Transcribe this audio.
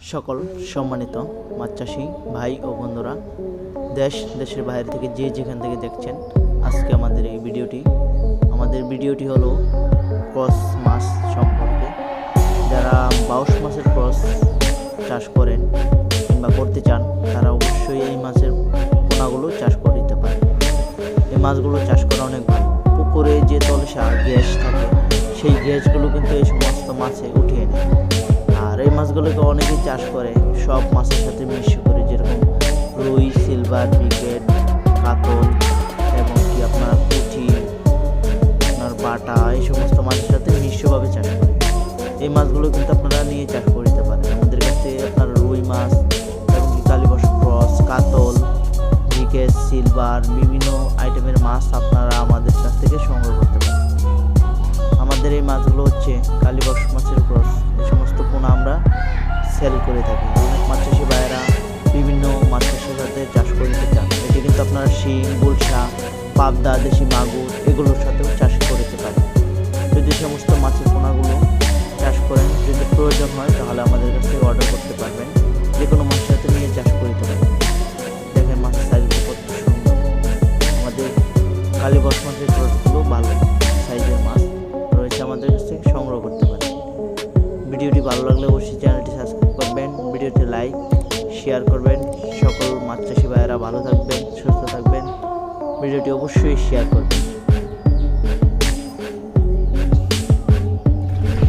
সকল সম্মানিত মাছ চাষি ভাই ও বন্ধুরা, দেশ, দেশের বাইরে থেকে যে যেখান থেকে দেখছেন, আজকে আমাদের এই ভিডিওটি। আমাদের ভিডিওটি হলো ক্রস মাছ সম্পর্কে। যারা বাউশ মাছের ক্রস চাষ করেন কিংবা করতে চান, তারা অবশ্যই এই মাছের পোনাগুলো চাষ করে দিতে পারেন। এই মাছগুলো চাষ করা অনেক ভালো। পুকুরে যে তলসা গ্যাস থাকে, সেই গ্যাসগুলো কিন্তু এই সমস্ত মাছে উঠিয়ে নেয়। মাছগুলোকে অনেকেই চাষ করে, সব মাছের সাথে মিশ্র করে, যেরকম রুই, সিলভার ব্রিগেড কাতল এবং কি আপনার পুঁটি, আপনার বাটা, এই সমস্ত মাছের সাথে মিশ্রভাবে চাষ করে। এই মাছগুলো কিন্তু আপনারা নিয়ে চাষ করে দিতে পারেন। আমাদের কাছে আপনার রুই মাছ এবং কি কালীবস ক্রস, কাতল ব্রিগেড সিলভার বিভিন্ন আইটেমের মাছ আপনারা আমাদের কাছ থেকে সংগ্রহ করতে পারেন। আমাদের এই মাছগুলো হচ্ছে কালীবস মাছের অনেক মাছ চাষি ভাইয়েরা, বিভিন্ন মাছ চাষের সাথে চাষ করতে চান। এটি কিন্তু আপনারা শিং, গুলশা, পাবদা, দেশি মাগুর, এগুলোর সাথেও চাষ করতে পারেন। যদি সমস্ত মাছের পোনাগুলো চাষ করেন, যদি প্রয়োজন হয়, তাহলে আমাদের কাছ থেকে অর্ডার করতে পারবেন। যে কোনো মাছের সাথে নিয়ে চাষ করতে পারেন। দেখেন মাছের সাইজগুলো কত সুন্দর। আমাদের কালীবস মাছের ক্রসগুলো ভালো সাইজের মাছ। রয়েছে আমাদের কাছ থেকে সংগ্রহ করতে পারেন। ভিডিওটি ভালো লাগলে অবশ্যই চ্যানেলটি শেয়ার করবেন। সকল মাছ চাষি ভাইয়েরা ভালো থাকবেন সুস্থ থাকবেন। ভিডিওটি অবশ্যই শেয়ার করবেন।